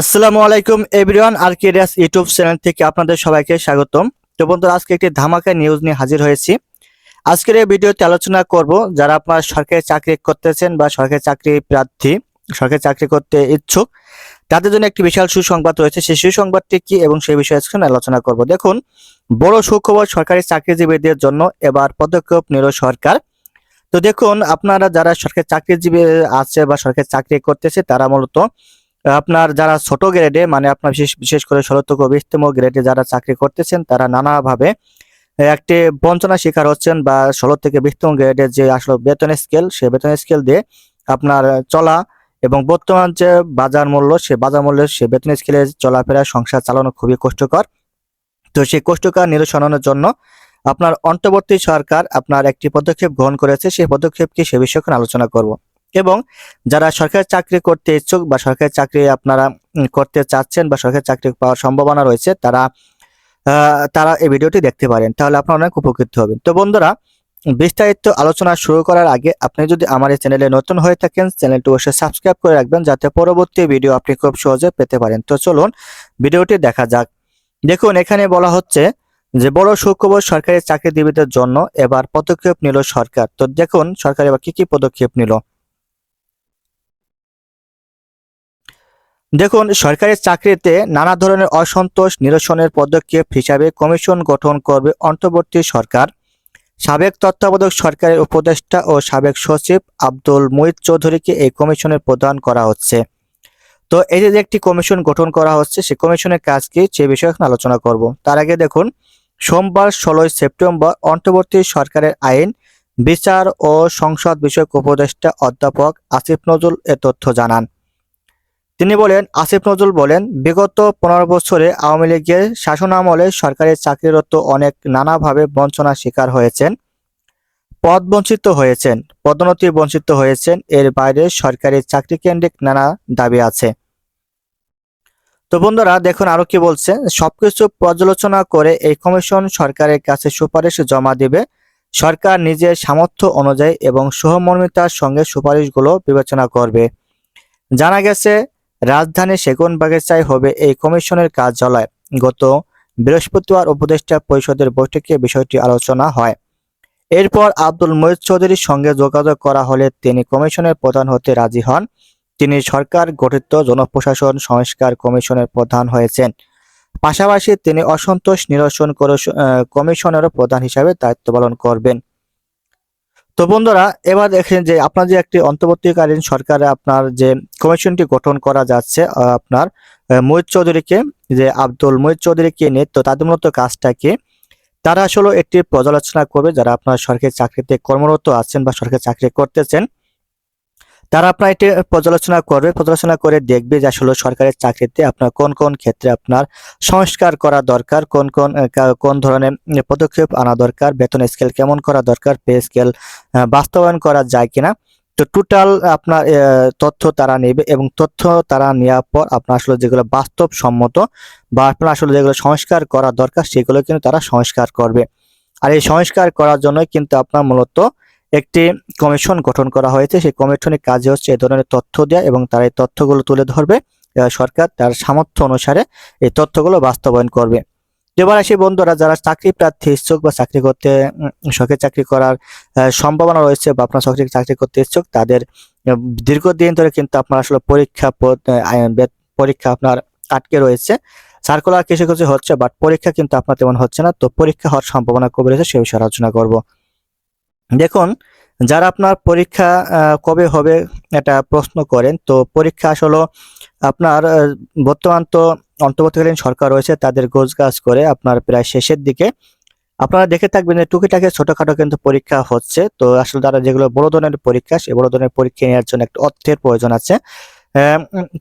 আসসালামু আলাইকুম এভরিওয়ান আর কেরিয়াস ইউটিউব চ্যানেল থেকে আপনাদের সবাইকে স্বাগতম। তো বন্ধুরা, আজকে একটি ধামাকা নিউজ নিয়ে হাজির হয়েছি। আজকের এই ভিডিওতে আলোচনা করব যারা আপনার সরকারি চাকরি করতেছেন বা সরকারি চাকরি প্রার্থী, সরকারি চাকরি করতে ইচ্ছুক, তাদের জন্য একটি বিশাল সুসংবাদ রয়েছে। সেই সুসংবাদটি কি এবং সেই বিষয়ে আজকে আলোচনা করব। দেখুন, বড় সুখবর সরকারি চাকরিজীবীদের জন্য এবার পদক্ষেপ নিল সরকার। তো দেখুন, আপনারা যারা সরকারি চাকরিজীবী আছে বা সরকারি চাকরি করতেছে, তারা মূলত আপনার যারা ছোট গ্রেডে মানে আপনার বিশেষ বিশেষ করে ষোলো থেকে বিশতম গ্রেডে যারা চাকরি করতেছেন, তারা নানাভাবে একটি বঞ্চনা শিকার হচ্ছেন বা ষোলো থেকে বিশতম গ্রেডের যে আসলে বেতন স্কেল সে বেতন স্কেল দিয়ে আপনার চলা এবং বর্তমান যে বাজার মূল্য, সে বাজার মূল্যের সে বেতন স্কেলে চলাফেরা, সংসার চালানো খুবই কষ্টকর। তো সেই কষ্টকর নিরসনের জন্য আপনার অন্তর্বর্তী সরকার আপনার একটি পদক্ষেপ গ্রহণ করেছে, সেই পদক্ষেপকে সে বিষয়ে আলোচনা করব। এবং যারা সরকারি চাকরি করতে ইচ্ছুক বা সরকারি চাকরি আপনারা করতে চাচ্ছেন বা সরকারি চাকরি পাওয়ার সম্ভাবনা রয়েছে, তারা তারা এই ভিডিওটি দেখতে পারেন। তাহলে আপনারা অনেক উপকৃত হবেন। তো বন্ধুরা, বিস্তারিত আলোচনা শুরু করার আগে আপনি যদি আমার এই চ্যানেলে নতুন হয়ে থাকেন, চ্যানেলটি অবশ্যই সাবস্ক্রাইব করে রাখবেন যাতে পরবর্তী ভিডিও আপনি খুব সহজে পেতে পারেন। তো চলুন ভিডিওটি দেখা যাক। দেখুন, এখানে বলা হচ্ছে যে, বড় সুখবর সরকারি চাকরিজীবীদের জন্য এবার পদক্ষেপ নিল সরকার। তো দেখুন, সরকার এবার কি কি পদক্ষেপ নিল। দেখুন, সরকারি চাকরিতে নানা ধরনের অসন্তোষ নিরসনের পদক্ষেপ হিসাবে কমিশন গঠন করবে অন্তর্বর্তী সরকার। সাবেক তত্ত্বাবধায়ক সরকারের উপদেষ্টা ও সাবেক সচিব আব্দুল মুহিত চৌধুরীকে এই কমিশনের প্রদান করা হচ্ছে। তো এই যে একটি কমিশন গঠন করা হচ্ছে সেই কমিশনের কাজ কি সে বিষয়ে এখন আলোচনা করব। তার আগে দেখুন, সোমবার ষোলোই সেপ্টেম্বর অন্তর্বর্তী সরকারের আইন, বিচার ও সংসদ বিষয়ক উপদেষ্টা অধ্যাপক আসিফ নজরুল এ তথ্য জানান। তিনি বলেন, আসিফ নজরুল বলেন, বিগত পনেরো বছরে আওয়ামী লীগের শাসনামলে সরকারি চাকরিরত অনেক নানাভাবে বঞ্চনার শিকার হয়েছেন, পদ বঞ্চিত হয়েছেন, পদোন্নতি বঞ্চিত হয়েছেন, এর বাইরে সরকারি চাকরি কেন্দ্রিক নানা দাবি আছে। তো বন্ধুরা, দেখুন আরও কি বলছে, সবকিছু পর্যালোচনা করে এই কমিশন সরকারের কাছে সুপারিশ জমা দিবে। সরকার নিজের সামর্থ্য অনুযায়ী এবং সহমর্মিতার সঙ্গে সুপারিশগুলো বিবেচনা করবে। জানা গেছে রাজধানীর সেগুনবাগিচায় হবে এই কমিশনের কার্যালয়। গত বৃহস্পতিবার উপদেষ্টা পরিষদের বৈঠকে বিষয়টি আলোচনা হয়। এরপর আব্দুল মহিদ চৌধুরীর সঙ্গে যোগাযোগ করা হলে তিনি কমিশনের প্রধান হতে রাজি হন। তিনি সরকার গঠিত জনপ্রশাসন সংস্কার কমিশনের প্রধান হয়েছেন। পাশাপাশি তিনি অসন্তোষ নিরসন কমিশনেরও প্রধান হিসাবে দায়িত্ব পালন করবেন। তো বন্ধুরা, এবার দেখেন যে আপনার যে একটি অন্তর্বর্তীকালীন সরকারে আপনার যে কমিশনটি গঠন করা যাচ্ছে আপনার মহিত চৌধুরীকে, যে আব্দুল মহিত চৌধুরীকে নিয়ে, তো তাদের মূলত কাজটাকে তারা আসলে একটি পর্যালোচনা করবে, যারা আপনার সরকারি চাকরিতে কর্মরত আছেন বা সরকারি চাকরি করতেছেন। তারা আপনার এটি পর্যালোচনা করবে, পর্যালোচনা করে দেখবে যে আসলে সরকারি চাকরিতে আপনার কোন কোন ক্ষেত্রে আপনার সংস্কার করা দরকার, কোন কোন কোন ধরনের পদক্ষেপ আনা দরকার, বেতন স্কেল কেমন করা দরকার পে স্কেল বাস্তবায়ন করা যায় কিনা। তো টোটাল আপনার তথ্য তারা নেবে এবং তথ্য তারা নেওয়ার পর আপনার আসলে যেগুলো বাস্তবসম্মত বা আপনার আসলে যেগুলো সংস্কার করা দরকার, সেগুলো কিন্তু তারা সংস্কার করবে। আর এই সংস্কার করার জন্যই কিন্তু আপনার মূলত একটি কমিশন গঠন করা হয়েছে। সেই কমিশনের কাজে হচ্ছে এই ধরনের তথ্য দেওয়া এবং তারা এই তথ্যগুলো তুলে ধরবে। সরকার তার সামর্থ্য অনুসারে এই তথ্যগুলো বাস্তবায়ন করবে। এবার আসি বন্ধুরা, যারা চাকরি প্রার্থী ইচ্ছুক বা চাকরি করতে সরকারি চাকরি করার সম্ভাবনা রয়েছে বা আপনার সরকারি চাকরি করতে ইচ্ছুক, তাদের দীর্ঘদিন ধরে কিন্তু আপনার আসলে পরীক্ষা পরীক্ষা আপনার আটকে রয়েছে। সার্কুলার কিছু কিছু হচ্ছে বাট পরীক্ষা কিন্তু আপনার তেমন হচ্ছে না। তো পরীক্ষা হওয়ার সম্ভাবনা কবে রয়েছে, সে বিষয়ে আলোচনা করব। দেখুন যারা আপনার পরীক্ষা কবে হবে এটা প্রশ্ন করেন তো পরীক্ষা আসলে আপনার বর্তমান তো অন্তর্বর্তীকালীন সরকার রয়েছে তাদের গোছগাছ করে আপনার প্রায় শেষের দিকে। আপনারা দেখে থাকবেন যে টুকিটাকি ছোটখাটো কিন্তু পরীক্ষা হচ্ছে তো আসলে তারা যেগুলো বড় ধরনের পরীক্ষা সেই বড় ধরনের পরীক্ষা নেওয়ার জন্য একটা অর্থের প্রয়োজন আছে।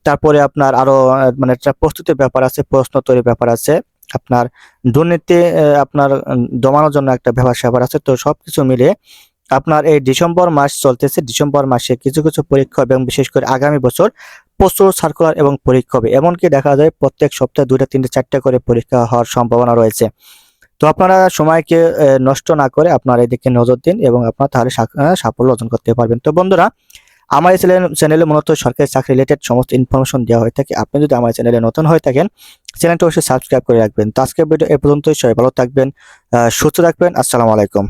তারপরে আপনার আরও আহ, মানে একটা প্রস্তুতির ব্যাপার আছে প্রশ্ন তৈরির ব্যাপার আছে। আপনার দুর্নীতি আপনার দমানোর জন্য একটা ব্যাপার স্যাপার আছে। তো সব কিছু মিলিয়ে আপনার এই ডিসেম্বর মাস চলতেছে। ডিসেম্বর মাসে কিছু কিছু পরীক্ষা এবং বিশেষ করে আগামী বছর প্রচুর সার্কুলার এবং পরীক্ষা হবে। এমনকি দেখা যায় প্রত্যেক সপ্তাহে দুইটা, তিনটে, চারটা করে পরীক্ষা হওয়ার সম্ভাবনা রয়েছে। তো আপনারা সময়কে নষ্ট না করে আপনারা এদিকে নজর দিন এবং আপনারা তাহলে সাফল্য অর্জন করতে পারবেন। তো বন্ধুরা, আমার এই চ্যানেলে মূলত সরকারি চাকরি রিলেটেড সমস্ত ইনফরমেশন দেওয়া হয়ে থাকে। আপনি যদি আমার চ্যানেলে নতুন হয়ে থাকেন চ্যানেলটা অবশ্যই সাবস্ক্রাইব করে রাখবেন। তো আজকের ভিডিও এ পর্যন্তই। সবাই ভালো থাকবেন সুস্থ থাকবেন। আসসালামু আলাইকুম।